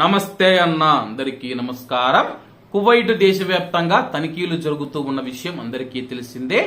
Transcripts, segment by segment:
నమస్తే అన్న అందరికీ నమస్కారం. కువైట్ దేశవ్యాప్తంగా తనిఖీలు జరుగుతూ ఉన్న విషయం అందరికీ తెలిసిందే.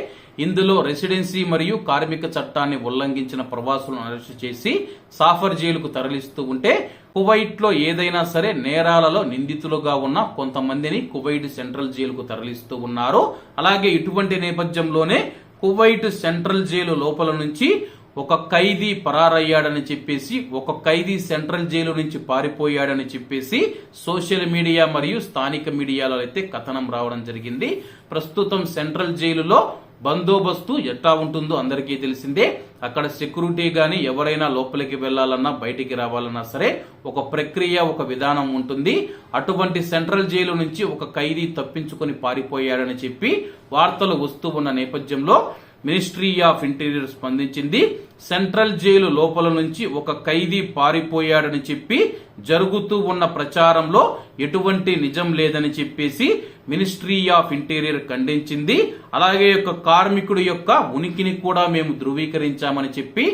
ఇందులో రెసిడెన్సీ మరియు కార్మిక చట్టాన్ని ఉల్లంఘించిన ప్రవాసులను అరెస్టు చేసి సాఫర్ జైలుకు తరలిస్తూ ఉంటే కువైట్లో ఏదైనా సరే నేరాలలో నిందితులుగా ఉన్న కొంతమందిని కువైట్ సెంట్రల్ జైలుకు తరలిస్తూ ఉన్నారు. అలాగే ఇటువంటి నేపథ్యంలోనే కువైట్ సెంట్రల్ జైలు లోపల నుంచి ఒక ఖైదీ పరారయ్యాడని చెప్పేసి ఒక ఖైదీ సెంట్రల్ జైలు నుంచి పారిపోయాడని చెప్పేసి సోషల్ మీడియా మరియు స్థానిక మీడియాలో అయితే కథనం రావడం జరిగింది. ప్రస్తుతం సెంట్రల్ జైలులో బందోబస్తు ఎట్లా ఉంటుందో అందరికీ తెలిసిందే. అక్కడ సెక్యూరిటీ గాని ఎవరైనా లోపలికి వెళ్ళాలన్నా బయటికి రావాలన్నా సరే ఒక ప్రక్రియ ఒక విధానం ఉంటుంది. అటువంటి సెంట్రల్ జైలు నుంచి ఒక ఖైదీ తప్పించుకొని పారిపోయాడని చెప్పి వార్తలు వస్తూ ఉన్న నేపథ్యంలో మినిస్ట్రీ ఆఫ్ ఇంటీరియర్ స్పందించింది. సెంట్రల్ జైలు లోపల నుంచి ఒక ఖైదీ పారిపోయాడని చెప్పి జరుగుతూ ఉన్న ప్రచారంలో ఎటువంటి నిజం లేదని చెప్పేసి మినిస్ట్రీ ఆఫ్ ఇంటీరియర్ ఖండించింది. అలాగే యొక్క కార్మికుడి యొక్క ఉనికిని కూడా మేము ధృవీకరించామని చెప్పి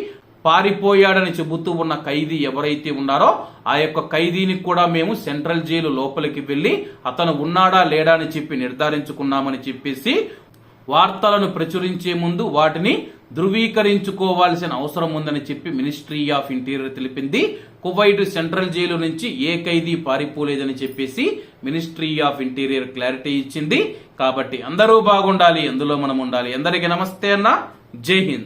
పారిపోయాడని చెబుతూ ఉన్న ఖైదీ ఎవరైతే ఉన్నారో ఆ యొక్క ఖైదీని కూడా మేము సెంట్రల్ జైలు లోపలికి వెళ్ళి అతను ఉన్నాడా లేడా అని చెప్పి నిర్ధారించుకున్నామని చెప్పేసి వార్తలను ప్రచురించే ముందు వాటిని ధృవీకరించుకోవాల్సిన అవసరం ఉందని చెప్పి మినిస్ట్రీ ఆఫ్ ఇంటీరియర్ తెలిపింది. కువైట్ సెంట్రల్ జైలు నుంచి ఏ ఖైదీ పారిపోలేదని చెప్పేసి మినిస్ట్రీ ఆఫ్ ఇంటీరియర్ క్లారిటీ ఇచ్చింది. కాబట్టి అందరూ బాగుండాలి అందులో మనం ఉండాలి. అందరికీ నమస్తే అన్న. జై హింద్.